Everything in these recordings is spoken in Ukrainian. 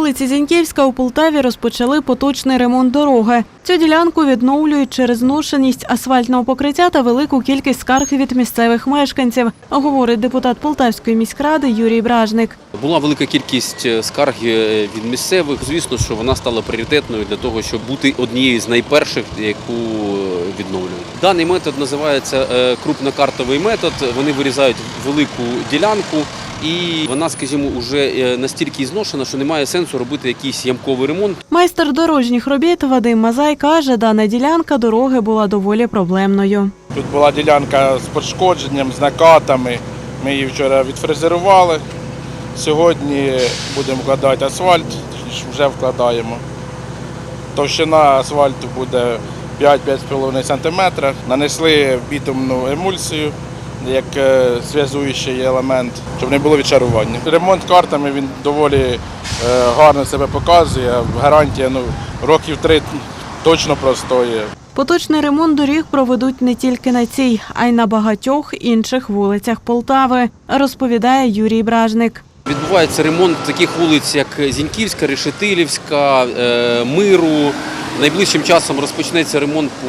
вулиці Зіньківська у Полтаві розпочали поточний ремонт дороги. Цю ділянку відновлюють через зношеність асфальтного покриття та велику кількість скарг від місцевих мешканців, говорить депутат Полтавської міськради Юрій Бражник. Була велика кількість е, скарг е, від місцевих. Звісно, що вона стала пріоритетною для того, щоб бути однією з найперших, яку відновлюють. Даний метод називається е, крупнокартовий метод. Вони вирізають велику ділянку. І вона, скажімо, вже настільки зношена, що немає сенсу робити якийсь ямковий ремонт. Майстер дорожніх робіт Вадим Мазай каже, дана ділянка дороги була доволі проблемною. Тут була ділянка з пошкодженням, з накатами. Ми її вчора відфрезерували. Сьогодні будемо вкладати асфальт, вже вкладаємо. Товщина асфальту буде 5-5,5 см. Нанесли бітумну емульсію як е, зв'язуючий елемент, щоб не було відчарування. Ремонт картами він доволі е, гарно себе показує. Гарантія ну, років три точно простоє. Поточний ремонт доріг проведуть не тільки на цій, а й на багатьох інших вулицях Полтави, розповідає Юрій Бражник. Відбувається ремонт таких вулиць, як Зіньківська, Решетилівська, е, Миру. Найближчим часом розпочнеться ремонт по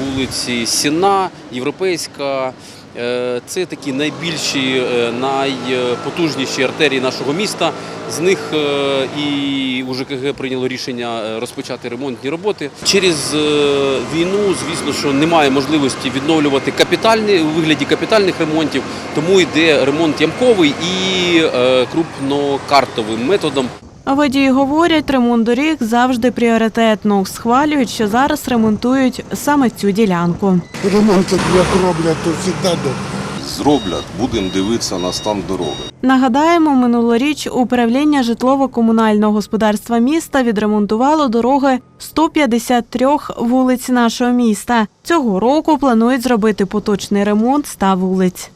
вулиці Сіна, Європейська. Е, Це такі найбільші, е, найпотужніші артерії нашого міста. З них е, і УЖКГ прийняло рішення розпочати ремонтні роботи. Через війну, звісно, що немає можливості відновлювати капітальні у вигляді капітальних ремонтів, тому йде ремонт ямковий і крупнокартовим методом. А Водії говорять, ремонт доріг завжди пріоритетно. Схвалюють, що зараз ремонтують саме цю ділянку. Ремонт як роблять, то завжди добре. зроблять, будемо дивитися на стан дороги. Нагадаємо, минулоріч управління житлово-комунального господарства міста відремонтувало дороги 153 вулиць нашого міста. Цього року планують зробити поточний ремонт 100 вулиць.